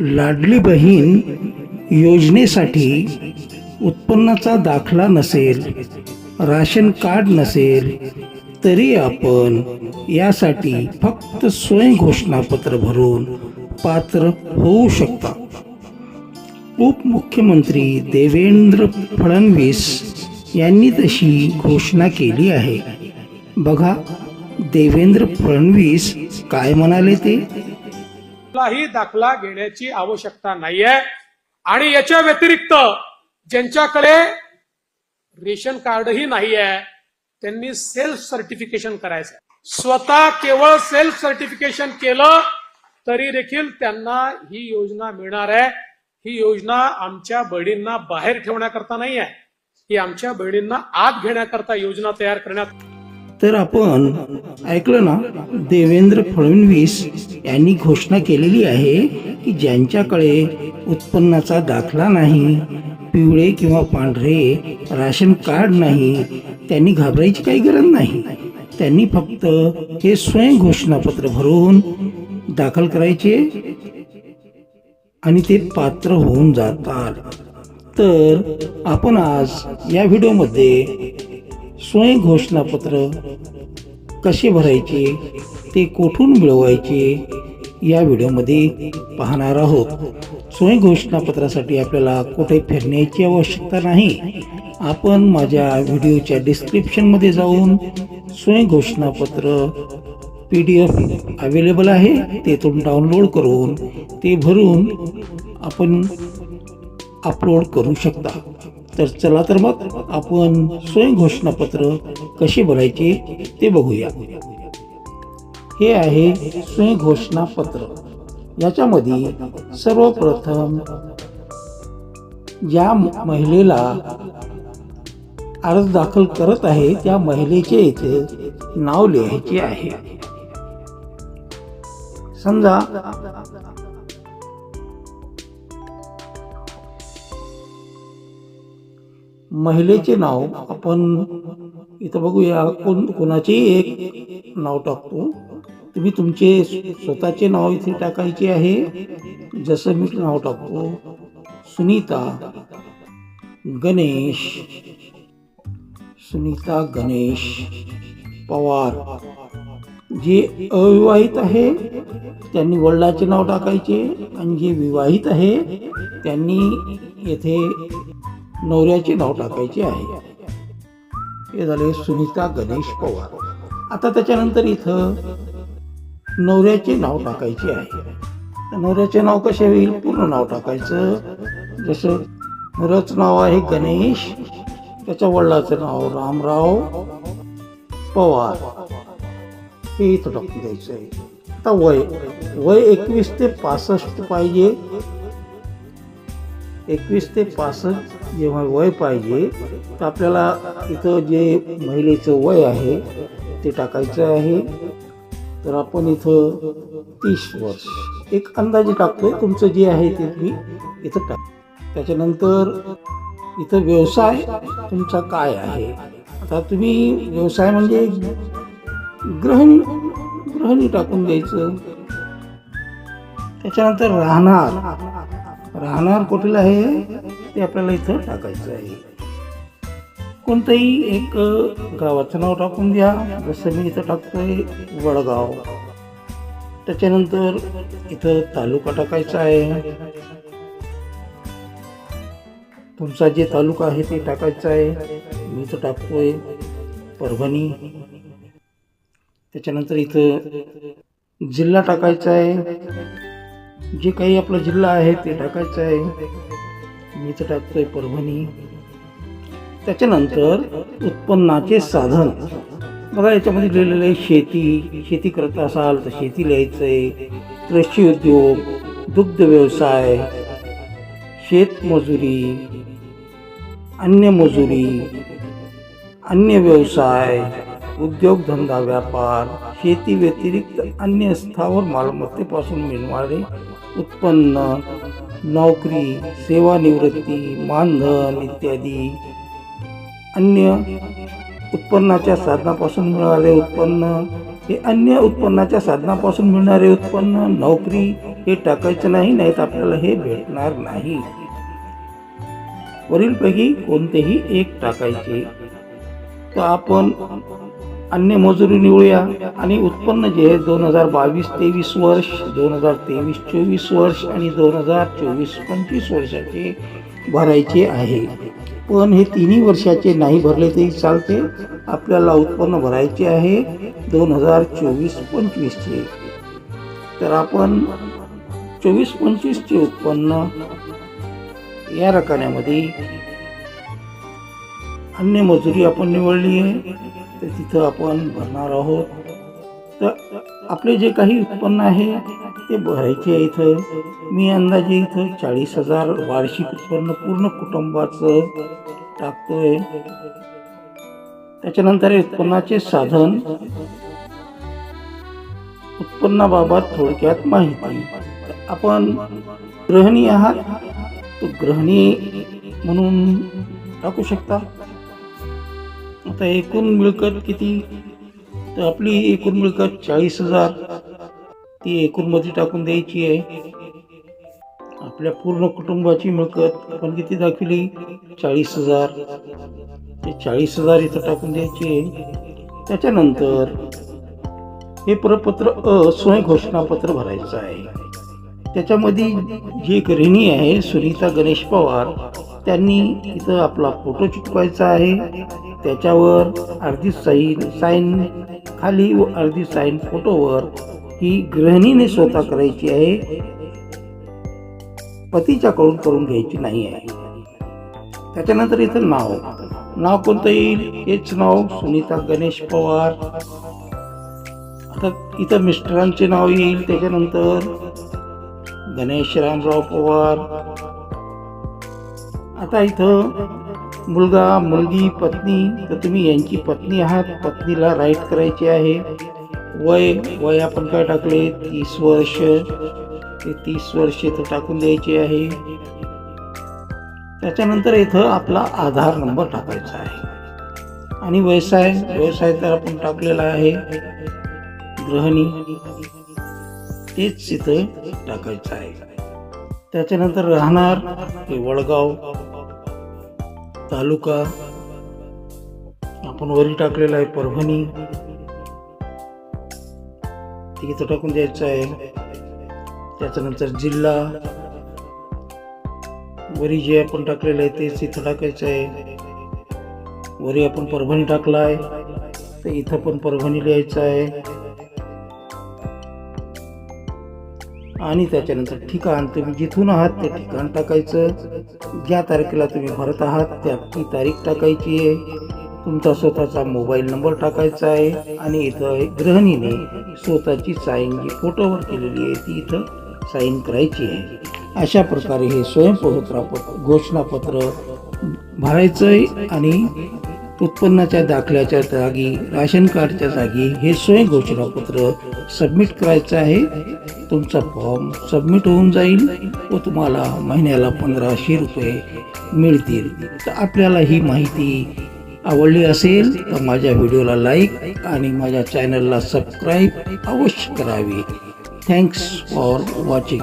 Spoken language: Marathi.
लाडली बहीण योजनेसाठी उत्पन्नाचा दाखला नसेल राशन कार्ड नसेल तरी आपण यासाठी फक्त स्वयं घोषणापत्र भरून पात्र होऊ शकता. उपमुख्यमंत्री देवेंद्र फडणवीस यांनी तशी घोषणा केली आहे. बघा देवेंद्र फडणवीस काय म्हणाले ते? कुठलाही दाखला घेण्याची आवश्यकता नाहीये. आणि याच्या व्यतिरिक्त ज्यांच्याकडे रेशन कार्डही नाहीये त्यांनी सेल्फ सर्टिफिकेशन करायचं स्वतः केवळ सेल्फ सर्टिफिकेशन केलं तरी देखील त्यांना ही योजना मिळणार आहे. ही योजना आमच्या बहिणींना बाहेर ठेवण्याकरता नाही आहे ही आमच्या बहिणींना आत घेण्याकरता योजना तयार करण्यात तर आपण ऐकलं ना देवेंद्र फडणवीस यांनी घोषणा केलेली आहे की ज्यांच्याकडे उत्पन्नाचा दाखला नाही पिवळे किंवा पांढरे राशन कार्ड नाही त्यांनी घाबरायची काही गरज नाही. त्यांनी फक्त हे स्वयं घोषणापत्र भरून दाखल करायचे आणि ते पात्र होऊन जातात. तर आपण आज या व्हिडिओमध्ये स्वयं घोषणापत्र कसे भरायचे ते कुठून मिळवायचे या व्हिडिओमध्ये पाहणार आहोत. स्वयं घोषणापत्रासाठी आपल्याला कुठे फिरण्याची आवश्यकता नाही. आपण माझ्या व्हिडिओच्या डिस्क्रिप्शनमध्ये जाऊन स्वयं घोषणापत्र पी डी एफ अवेलेबल आहे तेथून डाउनलोड करून ते भरून आपण अपलोड करू शकता. तर चला तर मग आपण स्वयंघोषणापत्र कसे भरायचे ते बघूया. हे आहे स्वयंघोषणा पत्र याच्यामध्ये सर्वप्रथम ज्या महिलेला अर्ज दाखल करत आहे त्या महिलेचे इथे नाव लिहायचे आहे. समजा महिलेचे नाव आपण इथं बघूया. कोण कोणाचेही एक नाव टाकतो. तुम्ही तुमचे स्वतःचे नाव इथे टाकायचे आहे. जसं मी नाव टाकतो. सुनीता गणेश. सुनीता गणेश पवार. जे अविवाहित आहे त्यांनी वडिलाचे नाव टाकायचे. आणि जे विवाहित आहे त्यांनी येथे नवऱ्याचे नाव टाकायचे आहे. हे झाले सुनीता गणेश पवार. आता त्याच्यानंतर इथं नवऱ्याचे नाव टाकायचे आहे. नवऱ्याचे नाव कसे होईल? पूर्ण नाव टाकायचं. जसं नवऱ्याचं नाव आहे गणेश त्याच्या वडिलाचं नाव रामराव पवार. हे इथं टाकून द्यायचं आहे आता वय वय एकवीस ते पासष्ट पाहिजे. एकवीस ते पासष्ट जेव्हा वय पाहिजे तर आपल्याला इथं जे महिलेचं वय आहे ते टाकायचं आहे. तर आपण इथं तीस वर्ष. एक अंदाजे टाकतोय तुमचं जे आहे ते तुम्ही इथं टाक. त्याच्यानंतर इथं व्यवसाय तुमचा काय आहे? आता तुम्ही व्यवसाय म्हणजे ग्रहणी ग्रहणी टाकून द्यायचं. त्याच्यानंतर राहणार. राहणार कुठलं आहे ते आपल्याला इथं टाकायचं आहे. कोणतंही एक गावाचं नाव टाकून द्या. जसं मी इथं टाकतोय वडगाव. त्याच्यानंतर इथं तालुका टाकायचा आहे. तुमचा जे तालुका आहे ते टाकायचा आहे. मी इथं टाकतोय परभणी. त्याच्यानंतर इथं जिल्हा टाकायचा आहे. जे काही आपला जिल्हा आहे ते टाकायचं आहे. मी इथं टाकतोय परभणी. त्याच्यानंतर उत्पन्नाचे साधन. बघा याच्यामध्ये लिहिलेलं आहे शेती. शेती करत असाल तर शेती लिहायचं आहे कृषी उद्योग दुग्ध व्यवसाय शेतमजुरी अन्य मजुरी अन्य व्यवसाय उद्योगधंदा व्यापार शेती व्यतिरिक्त अन्य स्थावर मालमत्तेपासून मिळणारे उत्पन्न नोकरी सेवानिवृत्ती मानधन इत्यादी. अन्य उत्पन्नाच्या साधनापासून मिळणारे उत्पन्न हे अन्य उत्पन्नाच्या साधनापासून मिळणारे उत्पन्न नोकरी हे टाकायचं नाही नाही तर आपल्याला हे भेटणार नाही. वरीलपैकी कोणतेही एक टाकायचे. तर आपण अन्य मजुरी निवडूया आणि उत्पन्न जे आहे दोन हजार बावीस तेवीस वर्ष दोन हजार तेवीस चोवीस वर्ष आणि दोन हजार चोवीस पंचवीस वर्षाचे भरायचे आहे. पण हे तिन्ही वर्षाचे नाही भरले तरी चालते. आपल्याला उत्पन्न भरायचे आहे दोन हजार चोवीस पंचवीसचे. तर आपण चोवीस पंचवीसचे उत्पन्न या रकान्यामध्ये अन्य मजुरी आपण निवडली आहे. तर तिथं आपण भरणार आहोत. तर आपले जे काही उत्पन्न आहे ते भरायचे आहे इथं. मी अंदाजे इथं चाळीस हजार वार्षिक उत्पन्न पूर्ण कुटुंबाचं टाकतोय. त्याच्यानंतर उत्पन्नाचे साधन उत्पन्नाबाबत थोडक्यात माहिती. आपण गृहिणी आहात तर गृहिणी म्हणून टाकू शकता. आता एकूण मिळकत किती? तर आपली एकूण मिळकत चाळीस हजार. ती एकूणमध्ये टाकून द्यायची आहे. आपल्या पूर्ण कुटुंबाची मिळकत आपण किती दाखवली? चाळीस हजार. ते चाळीस हजार इथं टाकून द्यायची आहे. त्याच्यानंतर हे प्रपत्र अ स्वयं घोषणापत्र भरायचं आहे. त्याच्यामध्ये जी गृहिणी आहे सुनीता गणेश पवार त्यांनी इथं आपला फोटो चिटकवायचा आहे. त्याच्यावर अर्धी साईन साईन खाली व अर्धी साईन फोटोवर ही गृहिणीने स्वतः करायची आहे. पतीच्याकडून करून घ्यायची नाही आहे. त्याच्यानंतर इथं नाव. नाव कोणतं येईल? हेच नाव सुनीता गणेश पवार. आता इथं मिस्टरांचे नाव येईल. त्याच्यानंतर गणेश रामराव पवार. आता इथं मुलगा मुलगी पत्नी तर तुम्ही यांची पत्नी आहात. पत्नीला राईट करायची आहे. वय वय आपण काय टाकले तीस वर्ष. ते तीस वर्ष इथं टाकून द्यायचे आहे. त्याच्यानंतर इथं आपला आधार नंबर टाकायचा आहे. आणि व्यवसाय व्यवसाय तर आपण टाकलेला आहे. गृहणी तेच इथं टाकायचं आहे. त्याच्यानंतर राहणार हे वडगाव. तालुका आपण वरी टाकलेला आहे परभणी. ते इथं टाकून द्यायचं आहे. त्याच्यानंतर जिल्हा. वरी जे आपण टाकलेलं आहे तेच इथं टाकायचं आहे. वरी आपण परभणी टाकला आहे तर इथं पण परभणी लिहायचं आहे. आणि त्याच्यानंतर ठिकाण तुम्ही जिथून आहात ते ठिकाण टाकायचं. ज्या तारखेला तुम्ही भरत आहात त्या ती तारीख टाकायची आहे. तुमचा स्वतःचा मोबाईल नंबर टाकायचा आहे आणि इथं गृहिणीने स्वतःची साईन जी फोटोवर केलेली आहे. ती इथं साईन करायची आहे. अशा प्रकारे हे स्वयंप्रपत्र घोषणापत्र भरायचं आहे आणि उत्पन्नाच्या दाखल्याच्या जागी राशन कार्डच्या जागी हे स्वयं घोषणापत्र सबमिट करायचं आहे. तुमचा फॉर्म सबमिट होऊन जाईल व तुम्हाला महिन्याला पंधराशे रुपये मिळतील. तर आपल्याला ही माहिती आवडली असेल तर माझ्या व्हिडिओला लाईक आणि माझ्या चॅनलला सबस्क्राईब अवश्य करावी. Thanks for watching